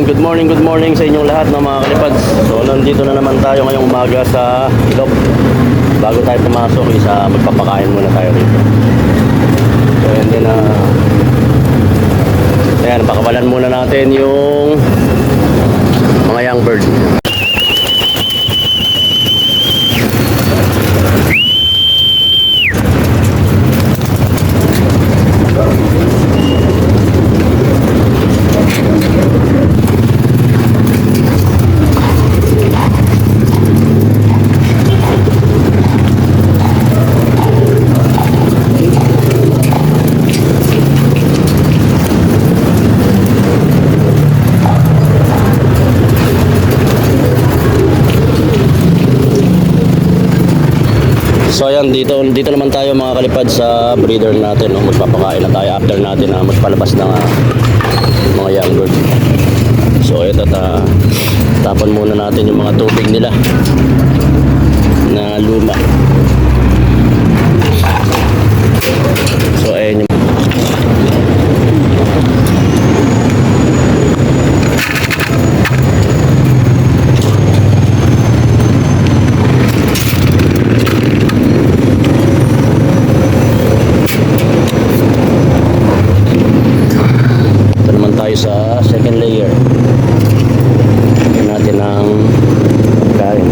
Ayan, good morning, good morning sa inyong lahat ng mga kalipads. So, nandito na naman tayo ngayong umaga sa Ilog. Bago tayo pumasok, isa magpapakain muna tayo rito. So, ayan din na... ayan, pakawalan muna natin yung mga young bird. So ayan, dito, dito naman tayo mga kalipad sa breeder natin. No? Magpapakain na tayo after natin na magpalabas ng ah, mga young bird. So ito, ta tapon muna natin yung mga tubig nila na luma. So ayan yung Ito naman tayo sa second layer. Lagyan natin ng kain.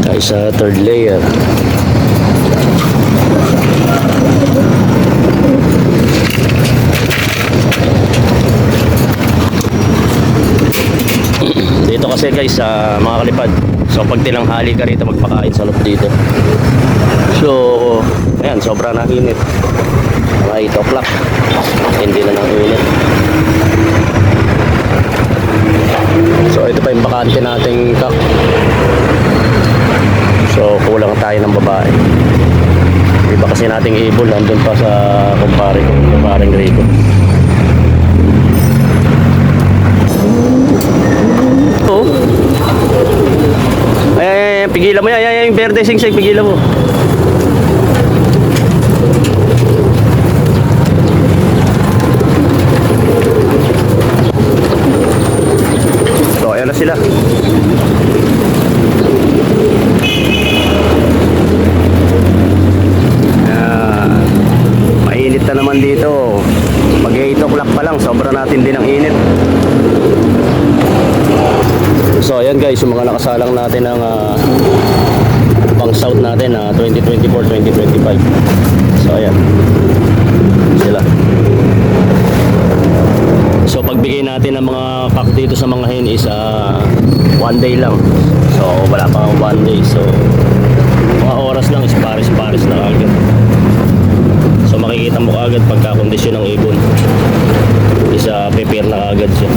Tayo sa third layer. dito kasi guys sa mga kalipad. So pag tinanghali ka rito magpakain sa loob dito. So, ayan, sobra na init. Mga 8 o'clock. Hindi na init. So, ito pa yung bakante nating kak. So, kulang tayo ng babae. Iba kasi nating ibon, nandun pa sa kumpare ko, kumparing Rico. Oh. Ay, ay, ay, pigilan mo yan, ay, ay, yung verde sing-sing, pigilan mo. So, ayan sila. Ayan. Mainit na naman dito. Mag 8 o'clock pa lang, sobra natin din ang init. So, ayan guys, yung mga nakasalang natin ng ah, pang south natin na 2024-2025. So, ayan. Sila. So pagbigay natin ng mga pack dito sa mga hen is ah, one day lang. So wala pa one day. So mga oras lang is pares-pares na agad. Mo agad pagka kondisyon ng ibon. Isa prepare na agad siya.